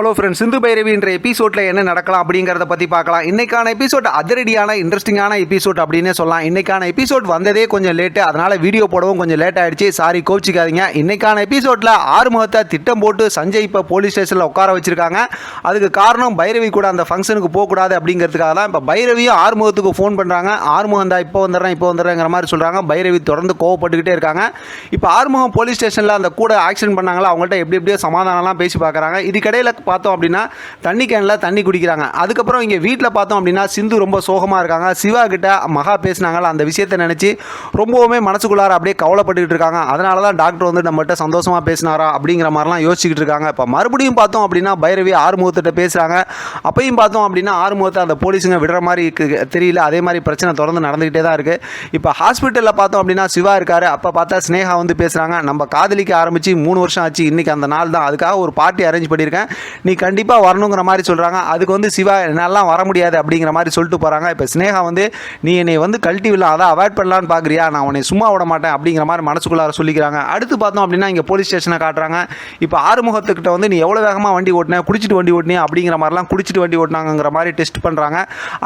Hello friends சிந்து பைரவின்ற எபிசோட்ல என்ன நடக்கலாம் அப்படிங்கிறத பற்றி பார்க்கலாம். இன்னைக்கான எபிசோட் அதிரடியான இன்ட்ரெஸ்டிங்கான எபிசோட் அப்படின்னே சொல்லலாம். இன்னைக்கான எபிசோட் வந்ததே கொஞ்சம் லேட்டு அதனால் வீடியோ போடவும் கொஞ்சம் லேட் ஆயிடுச்சு. சாரி கோச்சிக்காதீங்க இன்னைக்கான எபிசோட்டில் ஆறுமுகத்தை திட்டம் போட்டு சஞ்சய் இப்போ போலீஸ் ஸ்டேஷனில் உட்கார வச்சிருக்காங்க. அதுக்கு காரணம் பைரவி கூட அந்த ஃபங்க்ஷனுக்கு போகக்கூடாது அப்படிங்கிறதுக்காக தான் இப்போ பைரவியும் ஆறுமுகத்துக்கு ஃபோன் பண்ணுறாங்க ஆறுமுகம் தான் இப்போ வந்துடுறேன் இப்போ வந்துடுறேங்கிற மாதிரி சொல்கிறாங்க பைரவி தொடர்ந்து கோவப்பட்டுக்கிட்டே இருக்காங்க. இப்போ ஆறுமுகம் போலீஸ் ஸ்டேஷனில் அந்த கூட ஆக்சிடென்ட் பண்ணாங்களா? அவங்கள்ட்ட எப்படி எப்படியோ சமாதானம்லாம் பேசி பார்க்குறாங்க. இதுக்கிடையில் பார்த்தோம் அப்படின்னா தண்ணி கேனில் தண்ணி குடிக்கிறாங்க. அதுக்கப்புறம் இங்கே வீட்டில் பார்த்தோம் அப்படின்னா சிந்து ரொம்ப சோகமாக இருக்காங்க. சிவா கிட்ட மகா பேசினாங்களா அந்த விஷயத்தை நினச்சி ரொம்பவுமே மனசுக்குள்ளார அப்படியே கவலைப்பட்டுக்கிட்டு இருக்காங்க. அதனால தான் டாக்டர் வந்து நம்மகிட்ட சந்தோஷமாக பேசினாரா அப்படிங்கிற மாதிரிலாம் யோசிச்சுக்கிட்டு இருக்காங்க. இப்போ மறுபடியும் பார்த்தோம் அப்படின்னா பைரவி ஆறுமுகத்திட்ட பேசுகிறாங்க அப்பையும் பார்த்தோம் அப்படின்னா ஆறுமுகத்தை அந்த போலீஸுங்க விடுற மாதிரி இருக்கு- தெரியல. அதே மாதிரி பிரச்சனை தொடர்ந்து நடந்துக்கிட்டே தான் இருக்குது இப்போ ஹாஸ்பிட்டலில் பார்த்தோம் அப்படின்னா சிவா இருக்காரு. அப்போ பார்த்தா ஸ்னேகா வந்து பேசுகிறாங்க நம்ம காதலிக்க ஆரம்பித்து மூணு வருஷம் ஆச்சு. இன்றைக்கி அந்த நாள் தான் அதுக்காக ஒரு பார்ட்டி அரேஞ்ச் பண்ணியிருக்கேன். நீ கண்டிப்பாக வரணுங்கிற மாதிரி சொல்கிறாங்க அதுக்கு வந்து சிவா என்னாலாம் வர முடியாது அப்படிங்கிற மாதிரி சொல்லிட்டு போகிறாங்க இப்போ ஸ்னேகா வந்து நீ என்னை வந்து கழட்டி விடலாம் அதான் அவாய்ட் பண்ணலான்னு பார்க்குறியா நான் உன்னை சும்மா விட மாட்டேன் அப்படிங்கிற மாதிரி மனசுக்குள்ளார சொல்லிக்கிறாங்க. அடுத்து பார்த்தோம் அப்படின்னா இங்கே போலீஸ் ஸ்டேஷனை காட்டுறாங்க. இப்போ ஆறுமுகத்துக்கிட்ட வந்து நீ எவ்வளோ வேகமாக வண்டி ஓட்டின? குடிச்சிட்டு வண்டி ஓட்டினே அப்படிங்கிற மாதிரிலாம் குடிச்சிட்டு வண்டி ஓட்டினாங்கிற மாதிரி டெஸ்ட் பண்ணுறாங்க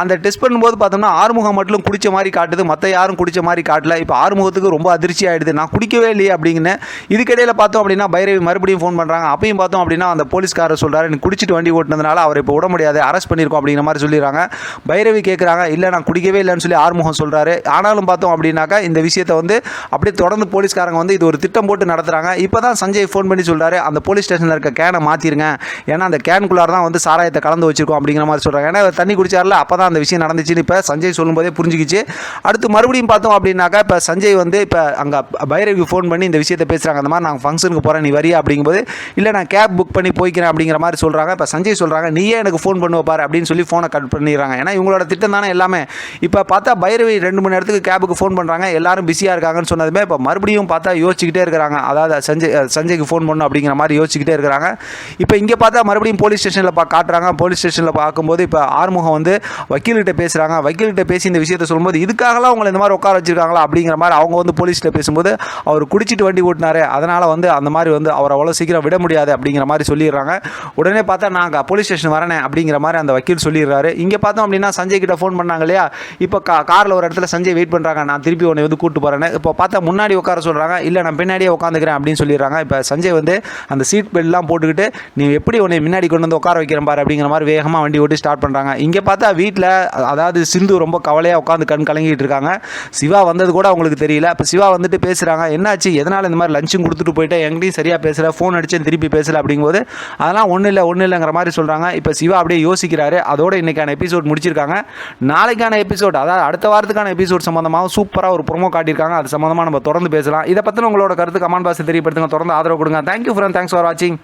அந்த டெஸ்ட் பண்ணும்போது பார்த்தோம்னா ஆறுமுகம் மட்டும் குடிச்ச மாதிரி காட்டுது. மற்ற யாரும் குடிச்ச மாதிரி காட்டல. இப்போ ஆறுமுகத்துக்கு ரொம்ப அதிர்ச்சி ஆகிடுது நான் குடிக்கவே இல்லையே அப்படிங்கன்னு இதுக்கிடையில் பார்த்தோம் அப்படின்னா பைரவி மறுபடியும் ஃபோன் பண்ணுறாங்க அப்பயும் பார்த்தோம் அப்படின்னா அந்த போலீஸ்காரர் சொல்கிறாரு நீ குடிச்சிட்டு வண்டி ஓட்டினதுனால அவர் இப்போ விட முடியாது. அரெஸ்ட் பண்ணியிருக்கோம் அப்படிங்கிற மாதிரி சொல்லிடுறாங்க. பைரவி கேட்குறாங்க இல்லை நான் குடிக்கவே இல்லைன்னு சொல்லி ஆறுமுகம் சொல்கிறாரு ஆனாலும் பார்த்தோம் அப்படின்னாக்கா இந்த விஷயத்தை வந்து அப்படியே தொடர்ந்து போலீஸ்காரங்க வந்து இது ஒரு திட்டம் போட்டு நடத்துகிறாங்க இப்போ தான் சஞ்சய் ஃபோன் பண்ணி சொல்கிறாரு அந்த போலீஸ் ஸ்டேஷனில் இருக்க கேனை மாற்றிருங்க ஏன்னா அந்த கேனுக்குள்ளார தான் வந்து சாராயத்தை கலந்து வச்சிருக்கோம் அப்படிங்கிற மாதிரி சொல்கிறாங்க ஏன்னா தண்ணி குடிச்சார்ல அப்போ தான் அந்த விஷயம் நடந்துச்சுன்னு இப்போ சஞ்சய் சொல்லும்போதே புரிஞ்சுக்கிச்சு. அடுத்து மறுபடியும் பார்த்தோம் அப்படின்னாக்கா இப்போ சஞ்சய் வந்து இப்போ அங்கே பைரவிக்கு ஃபோன் பண்ணி இந்த விஷயத்தை பேசுகிறாங்க அந்த மாதிரி நாங்கள் ஃபங்க்ஷனுக்கு போகிறேன் நீ வரியா? அப்படிங்கும்போது இல்லை நான் கேப் புக் பண்ணி போய்க்கிறேன் அப்படிங்கிற மாதிரி மாதிரி சொல்கிறாங்க இப்போ சஞ்சய் சொல்கிறாங்க நீயே எனக்கு ஃபோன் பண்ணுவ பாரு அப்படின்னு சொல்லி ஃபோனை கட் பண்ணிடுறாங்க. ஏன்னா இவங்களோட திட்டம் தானே எல்லாமே. இப்போ பார்த்தா பைரவி ரெண்டு மணி நேரத்துக்கு கேபுக்கு ஃபோன் பண்ணுறாங்க எல்லாரும் பிஸியாக இருக்காங்கன்னு சொன்னதுமே இப்போ மறுபடியும் பார்த்தா யோசிச்சுக்கிட்டே இருக்கிறாங்க. அதாவது சஞ்சய் சஞ்சய்க்கு ஃபோன் பண்ணும் அப்படிங்கிற மாதிரி யோசிச்சுக்கிட்டே இருக்கிறாங்க. இப்போ இங்கே பார்த்தா மறுபடியும் போலீஸ் ஸ்டேஷனில் பா காட்டுறாங்க. போலீஸ் ஸ்டேஷனில் பார்க்கும்போது இப்போ ஆறுமுகம் வந்து வக்கீல்கிட்ட பேசுகிறாங்க வக்கீல்கிட்ட பேசி இந்த விஷயத்தை சொல்லும்போது இதுக்காகலாம் அவங்களை இந்த மாதிரி உட்கார வச்சிருக்காங்களா? அப்படிங்கிற மாதிரி அவங்க வந்து போலீஸில் பேசும்போது அவர் குடிச்சிட்டு வண்டி ஓட்டினாரு. அதனால் வந்து அந்த மாதிரி வந்து அவரை அவ்வளோ சீக்கிரம் விட முடியாது அப்படிங்கிற மாதிரி சொல்லிடுறாங்க. உடனே பார்த்தா நாங்கள் போலீஸ் ஸ்டேஷன் வரேனே அப்படிங்கிற மாதிரி அந்த வக்கீல் சொல்லிடுறாரு. இங்கே பார்த்தோம் அப்படின்னா சஞ்சய் கிட்ட ஃபோன் பண்ணாங்க இல்லையா? இப்போ கா காரில் ஒரு இடத்துல சஞ்சய் வெயிட் பண்ணுறாங்க நான் திருப்பி உன்னை வந்து கூட்டு போகிறேன்னு இப்போ பார்த்தா முன்னாடி உட்கார சொல்கிறாங்க இல்லை நான் பின்னாடியே உட்காந்துக்கிறேன் அப்படின்னு சொல்லிடுறாங்க. இப்போ சஞ்சய் வந்து அந்த சீட் பெல்ட்லாம் போட்டுக்கிட்டு நீ எப்படி உன்னை முன்னாடி கொண்டு வந்து உட்கார வைக்கிறேன் பாரு அப்படிங்கிற மாதிரி வேகமாக வண்டி ஓட்டி ஸ்டார்ட் பண்ணுறாங்க இங்கே பார்த்தா வீட்டில் அதாவது சிந்து ரொம்ப கவலையாக உட்காந்து கண் கலங்கிட்டு இருக்காங்க. சிவா வந்தது கூட அவங்களுக்கு தெரியல. இப்போ சிவா வந்துட்டு பேசுகிறாங்க என்னாச்சு? எதனால் இந்த மாதிரி லஞ்சும் கொடுத்துட்டு போயிட்டேன் எங்கேயும் சரியாக பேசலை. ஃபோன் அடிச்சு திருப்பி பேசலை அப்படிங்கும்போது அதெல்லாம் ஒன்று ஒன்றும் இல்லை ஒன்றும் இல்லைங்கிற மாதிரி சொல்கிறாங்க இப்போ சிவா அப்படியே யோசிக்கிறாரு. அதோட இன்னைக்கான எபிசோட் முடிச்சிருக்காங்க. நாளைக்கான எபிசோட் அதாவது அடுத்த வாரத்துக்கான எபிசோட் சம்மந்தமாக சூப்பராக ஒரு ப்ரோமோ காட்டியிருக்காங்க. அது சம்மந்தமாக நம்ம தொடர்ந்து பேசலாம். இதை பற்றின உங்களோட கருத்து கமெண்ட் பாக்ஸ் தெரியப்படுத்துங்க. தொடர்ந்து ஆதரவு கொடுங்க. தேங்க்யூ ஃப்ரெண்ட் தேங்க்ஸ் ஃபார் வாட்சிங்